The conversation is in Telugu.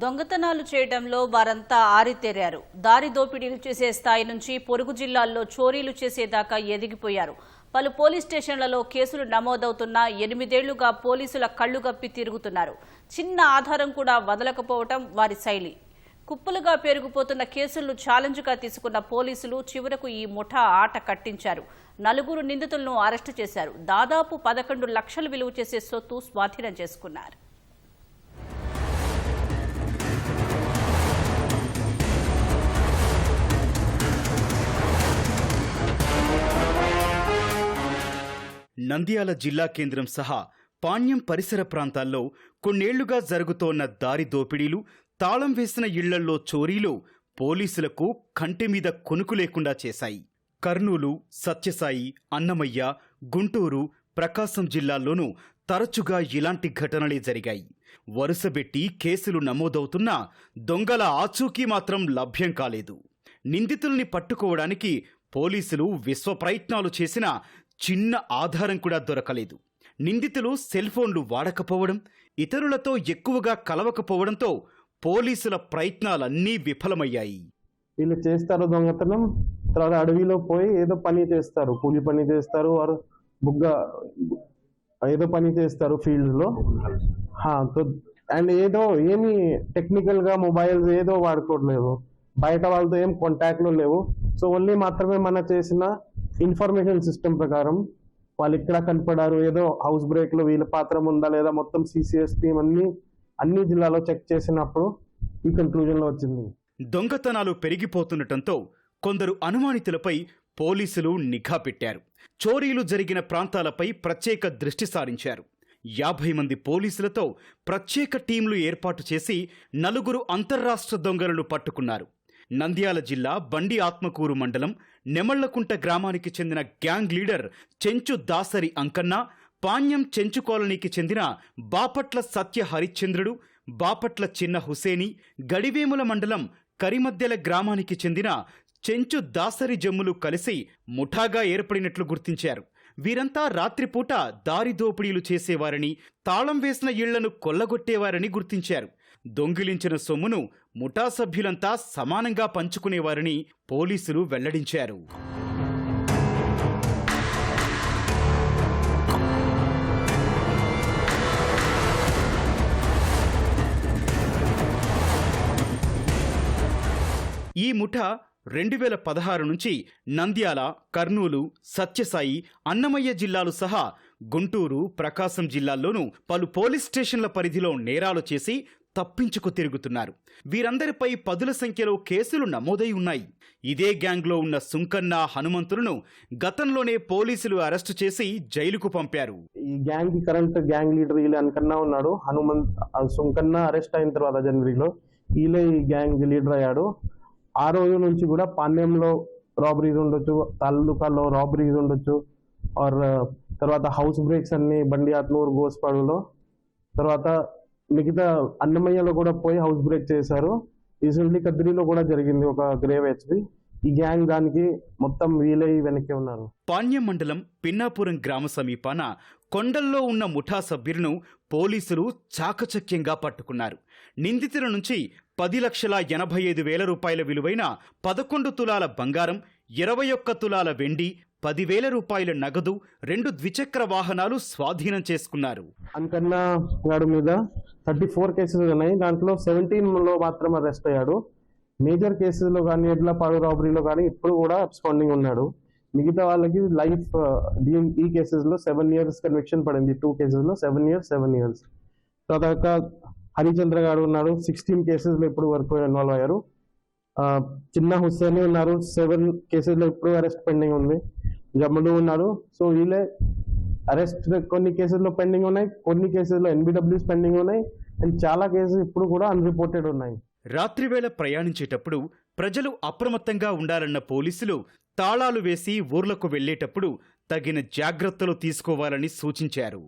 దొంగతనాలు చేయడంలో వారంతా ఆరితేరారు. దారి దోపిడీలు చేసే స్థాయి నుంచి పొరుగు జిల్లాల్లో చోరీలు చేసేదాకా ఎదిగిపోయారు. పలు పోలీస్ స్టేషన్లలో కేసులు నమోదవుతున్నా ఎనిమిదేళ్ళుగా పోలీసుల కళ్ళు గప్పి తిరుగుతున్నారు. చిన్న ఆధారం కూడా వదలకపోవటం వారి శైలి. కుప్పలుగా పెరిగిపోతున్న కేసులను ఛాలెంజ్గా తీసుకున్న పోలీసులు చివరకు ఈ ముఠా ఆట కట్టించారు. నలుగురు నిందితులను అరెస్టు చేశారు. దాదాపు పదకొండు లక్షలు విలువ చేసే సొత్తు స్వాధీనం చేసుకున్నారు. నంద్యాల జిల్లా కేంద్రం సహా పాణ్యం పరిసర ప్రాంతాల్లో కొన్నేళ్ళుగా జరుగుతోన్న దారి దోపిడీలు తాళం వేసిన ఇళ్ళల్లో చోరీలు పోలీసులకు కంటి మీద కొనుకు లేకుండా చేశాయి. కర్నూలు సత్యసాయి అన్నమయ్య గుంటూరు ప్రకాశం జిల్లాల్లోనూ తరచుగా ఇలాంటి ఘటనలే జరిగాయి. వరుసబెట్టి కేసులు నమోదవుతున్నా దొంగల ఆచూకీ మాత్రం లభ్యం కాలేదు. నిందితుల్ని పట్టుకోవడానికి పోలీసులు విశ్వప్రయత్నాలు చేసినా చిన్న ఆధారం కూడా దొరకలేదు. నిందితులు సెల్ ఫోన్లు వాడకపోవడం ఇతరులతో ఎక్కువగా కలవకపోవడంతో పోలీసుల ప్రయత్నాలన్నీ విఫలమయ్యాయి. వీళ్ళు చేస్తారు దొంగతనం తర్వాత అడవిలో పోయి ఏదో పని చేస్తారు కూలి పని చేస్తారు వారు బుగ్గ ఏదో పని చేస్తారు ఫీల్డ్లో అండ్ ఏదో ఏమి టెక్నికల్గా మొబైల్స్ ఏదో వాడుకోవట్లేదు బయట వాళ్ళతో ఏం కాంటాక్ట్లో లేవు. సో ఓన్లీ మాత్రమే మన చేసిన ఇన్ఫర్మేషన్ సిస్టమ్ ప్రకారం వాళ్ళు ఎక్కడ కనపడారు ఏదో హౌస్ బ్రేక్లో వీళ్ళ పాత్ర ఉందా లేదా మొత్తం సిసిఎస్ టీమ్ అన్ని అన్ని జిల్లాలో చెక్ చేసినప్పుడు ఈ కన్క్లూజన్లో వచ్చింది. దొంగతనాలు పెరిగిపోతుండటంతో కొందరు అనుమానితులపై పోలీసులు నిఘా పెట్టారు. చోరీలు జరిగిన ప్రాంతాలపై ప్రత్యేక దృష్టి సారించారు. యాభై మంది పోలీసులతో ప్రత్యేక టీంలు ఏర్పాటు చేసి నలుగురు అంతర్రాష్ట్ర దొంగలను పట్టుకున్నారు. నంద్యాల జిల్లా బండి ఆత్మకూరు మండలం నెమళ్ళకుంట గ్రామానికి చెందిన గ్యాంగ్ లీడర్ చెంచు దాసరి అంకన్న పాణ్యం చెంచు కాలనీకి చెందిన బాపట్ల సత్య హరిశ్చంద్రుడు బాపట్ల చిన్న హుసేని గడివేముల మండలం కరిమద్దెల గ్రామానికి చెందిన చెంచు దాసరి జమ్ములు కలిసి ముఠాగా ఏర్పడినట్లు గుర్తించారు. వీరంతా రాత్రిపూట దారిదోపిడీలు చేసేవారని తాళం వేసిన ఇళ్ళను కొల్లగొట్టేవారని గుర్తించారు. దొంగిలించిన సొమ్మును ముఠా సభ్యులంతా సమానంగా పంచుకునేవారని పోలీసులు వెల్లడించారు. ఈ ముఠ రెండు వేల పదహారు నుంచి నంద్యాల కర్నూలు సత్యసాయి అన్నమయ్య జిల్లాలు సహా గుంటూరు ప్రకాశం జిల్లాల్లోనూ పలు పోలీస్ స్టేషన్ల పరిధిలో నేరాలు చేసి తప్పించుకు తిరుగుతున్నారు. వీరందరిపై పదుల సంఖ్యలో కేసులు నమోదై ఉన్నాయి. ఇదే గ్యాంగ్లో ఉన్న సుంకన్న హనుమంతులను గతంలోనే పోలీసులు అరెస్టు చేసి జైలుకు పంపారు. ఈ గ్యాంగ్ కరెంట్ గ్యాంగ్ లీడర్ వీళ్ళ అనుకన్నా ఉన్నాడు. హనుమంత్ సుంకన్న అరెస్ట్ అయిన తర్వాత జనవరిలో వీళ్ళే ఈ గ్యాంగ్ లీడర్ అయ్యాడు. ఆ రోజు నుంచి కూడా పాండ్యంలో రాబరీస్ ఉండొచ్చు తాలూకాలో రాబరీస్ ఉండొచ్చు. ఆర్ uh, తర్వాత హౌస్ బ్రేక్స్ అన్ని బండి ఆత్మూరు గోస్పాడులో తర్వాత మిగతా అన్నమయ్యలో కూడా పోయి హౌస్ బ్రేక్ చేశారు. రీసెంట్లీ కద్రిలో కూడా జరిగింది ఒక గ్రేవ్ హెచ్పి ఈ గ్యాంగ్ దానికి మొత్తం వీలై వెనక్కి ఉన్నారు. పాణ్యం మండలం పిన్నాపురం గ్రామ సమీపాన కొండల్లో ఉన్న ముఠా సభ్యులను పోలీసులు చాకచక్యంగా పట్టుకున్నారు. నిందితుల నుంచి పది లక్షల ఎనభై ఐదు వేల రూపాయల విలువైన పదకొండు తులాల బంగారం ఇరవై ఒక్క తులాల వెండి పదివేల రూపాయల నగదు రెండు ద్విచక్ర వాహనాలు స్వాధీనం చేసుకున్నారు. అంకన్న గాడి మీద థర్టీ ఫోర్ కేసెస్ ఉన్నాయి. దాంట్లో సెవెంటీన్లో మాత్రం అరెస్ట్ అయ్యాడు. మేజర్ కేసెస్లో కానీ ఎట్లా పడు రాబరీలో కానీ ఇప్పుడు కూడా అబ్స్పాండింగ్ ఉన్నాడు. మిగతా వాళ్ళకి లైఫ్ ఈ కేసెస్లో సెవెన్ ఇయర్స్ కన్విక్షన్ పడింది. టూ కేసెస్లో సెవెన్ ఇయర్స్ సెవెన్ ఇయర్స్ తర్వాత హరిచంద్ర గారు ఉన్నారు. సిక్స్టీన్ కేసెస్లో ఇప్పుడు వరకు ఇన్వాల్వ్ అయ్యారు. చిన్న హుస్సేన్ ఉన్నారు. సెవెన్ కేసెస్లో ఇప్పుడు అరెస్ట్ పెండింగ్ ఉంది. జమ్ములు ఉన్నారు. సో వీళ్ళే అరెస్ట్ కొన్ని కేసెస్లో పెండింగ్ ఉన్నాయి. కొన్ని కేసెస్లో ఎన్బిడబ్ల్యూస్ పెండింగ్ ఉన్నాయి. అండ్ చాలా కేసెస్ ఇప్పుడు కూడా అన్రిపోర్టెడ్ ఉన్నాయి. రాత్రివేళ ప్రయాణించేటప్పుడు ప్రజలు అప్రమత్తంగా ఉండాలన్న పోలీసులు తాళాలు వేసి ఊర్లకు వెళ్ళేటప్పుడు తగిన జాగ్రత్తలు తీసుకోవాలని సూచించారు.